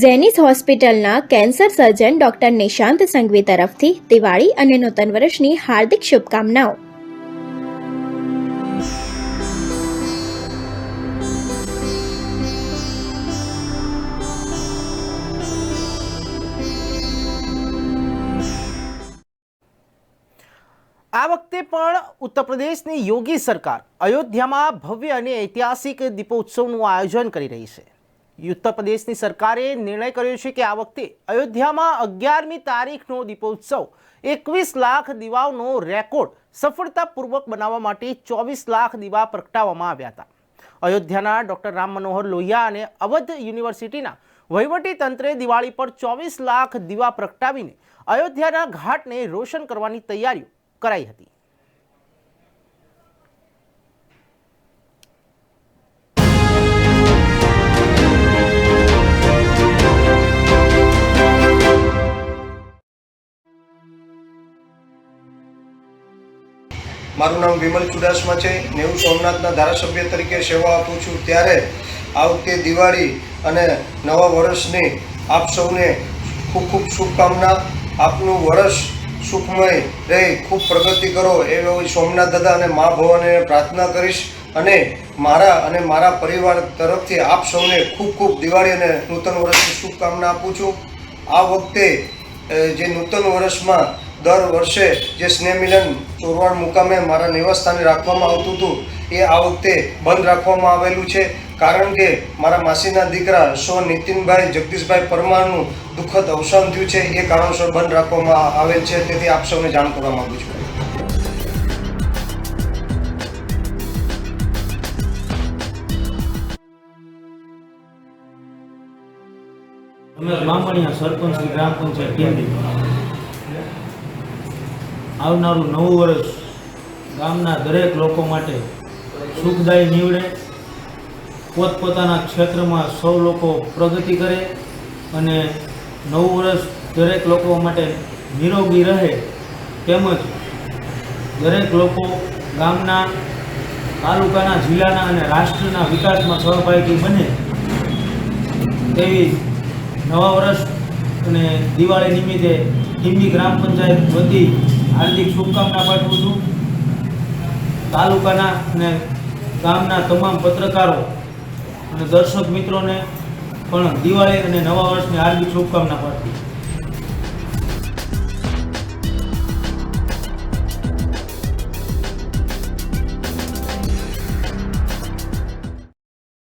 ઝેનિસ હોસ્પિટલના cancer surgeon doctor Nishant Sanghvi તરફથી દિવાળી અને નૂતન વર્ષની હાર્દિક શુભકામનાઓ. આ વખતે પણ ઉત્તર પ્રદેશની યોગી સરકાર અયોધ્યામાં ભવ્ય અને ઐતિહાસિક દીપોત્સવનું આયોજન કરી રહી છે. ઉત્તર પ્રદેશની સરકારે નિર્ણય કર્યો છે કે આ વખતે અયોધ્યામાં અગિયારમી તારીખનો દીપોત્સવ એકવીસ લાખ દીવાઓનો રેકોર્ડ સફળતાપૂર્વક બનાવવા માટે ચોવીસ લાખ દીવા પ્રગટાવવામાં આવ્યા હતા. અયોધ્યાના ડૉક્ટર રામ મનોહર લોહિયા અને અવધ યુનિવર્સિટીના વહીવટી તંત્રે દિવાળી પર ચોવીસ લાખ દીવા પ્રગટાવીને અયોધ્યાના ઘાટને રોશન કરવાની તૈયારીઓ કરાઈ હતી. મારું નામ વિમલ ચુડાસમા છે. નેવું સોમનાથના ધારાસભ્ય તરીકે સેવા આપું છું. ત્યારે આ વખતે દિવાળી અને નવા વર્ષની આપ સૌને ખૂબ ખૂબ શુભકામના. આપનું વર્ષ સુખમય રહે, ખૂબ પ્રગતિ કરો. એવો સોમનાથ દાદા અને મા ભવાને પ્રાર્થના કરીશ. અને મારા અને મારા પરિવાર તરફથી આપ સૌને ખૂબ ખૂબ દિવાળી અને નૂતન વર્ષની શુભકામના આપું છું. આ વખતે જે નૂતન વર્ષમાં દર વર્ષે જે સ્નેહ મિલન ચોરવાડ મુકામે મારા નિવાસસ્થાને રાખવામાં આવતું હતું, એ આ વખતે બંધ રાખવામાં આવેલું છે. કારણ કે મારા માસીના દીકરા સો નીતિનભાઈ જગદીશભાઈ પરમારનું દુઃખદ અવસાન થયું છે. એ કારણોસર બંધ રાખવામાં આવેલ છે. તેથી આપ સૌને જાણ કરવા માંગુ છું. અમે બામણિયા સરપંચ, ગ્રામ પંચાયત ટીમડી આવનારું નવું વર્ષ ગામના દરેક લોકો માટે સુખદાયી નીવડે. પોતપોતાના ક્ષેત્રમાં સૌ લોકો પ્રગતિ કરે અને નવું વર્ષ દરેક લોકો માટે નિરોગી રહે તેમજ દરેક લોકો ગામના, તાલુકાના, જિલ્લાના અને રાષ્ટ્રના વિકાસમાં સહભાગી બને. તેવી નવા વર્ષ અને દિવાળી નિમિત્તે ટીંબી ગ્રામ પંચાયત વતી હાર્દિક શુભકામના પાઠવું છું. તાલુકાના અને ગામના તમામ પત્રકારો અને દર્શક મિત્રોને પણ દિવાળી અને નવા વર્ષની હાર્દિક શુભકામના પાઠવું